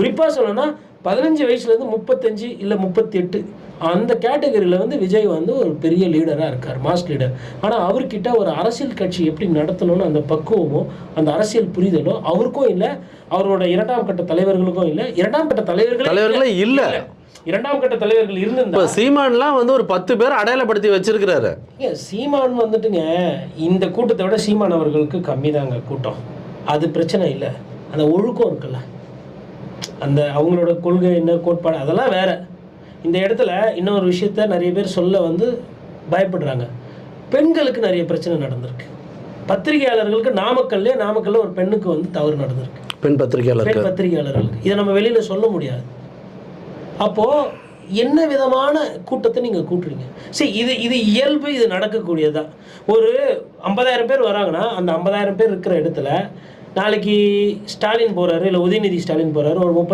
குறிப்பாக சொல்லணும்னா பதினஞ்சு வயசுலேருந்து முப்பத்தஞ்சு இல்லை முப்பத்தி எட்டு அந்த கேட்டகரியில் வந்து விஜய் வந்து ஒரு பெரிய லீடராக இருக்கார் மாஸ் லீடர் ஆனால் அவர்கிட்ட ஒரு அரசியல் கட்சி எப்படி நடத்தணும்னு அந்த பக்குவமோ அந்த அரசியல் புரிதலோ அவருக்கும் இல்லை அவரோட இரண்டாம் கட்ட தலைவர்களுக்கும் இல்லை. இரண்டாம் கட்ட தலைவர்களே தலைவர்களே இல்ல. இரண்டாம் கட்ட தலைவர்கள் இருந்திருந்தா சீமான்லாம் வந்து ஒரு பத்து பேர் அடையாளப்படுத்தி வச்சிருக்கிறாரு. சீமான் வந்துட்டுங்க இந்த கூட்டத்தை விட சீமான் அவர்களுக்கு கம்மி தாங்க கூட்டம். அது பிரச்சனை இல்லை. அந்த ஒழுக்கம் இருக்குல்ல. அந்த அவங்களோட கொள்கை என்ன கோட்பாடு அதெல்லாம் வேற. இந்த இடத்துல இன்னொரு விஷயத்த நிறைய பேர் சொல்ல வந்து பயப்படுறாங்க. பெண்களுக்கு நிறைய பிரச்சனை நடந்திருக்கு. பத்திரிகையாளர்களுக்கு நாமக்கல்லே நாமக்கல்ல ஒரு பெண்ணுக்கு வந்து தவறு நடந்திருக்கு. பெண் பத்திரிகையாளருக்கு பெண் பத்திரிகையாளர்களுக்கு. இதை நம்ம வெளியில சொல்ல முடியாது. அப்போ என்ன விதமான கூட்டத்தை நீங்க கூட்டுறீங்க? சரி இது இது இயல்பு இது நடக்கக்கூடியதுதான். ஒரு ஐம்பதாயிரம் பேர் வராங்கன்னா அந்த ஐம்பதாயிரம் பேர் இருக்கிற இடத்துல நாளைக்கு ஸ்டாலின் போறாரு இல்லை உதயநிதி ஸ்டாலின் போறாரு ஒரு முப்பது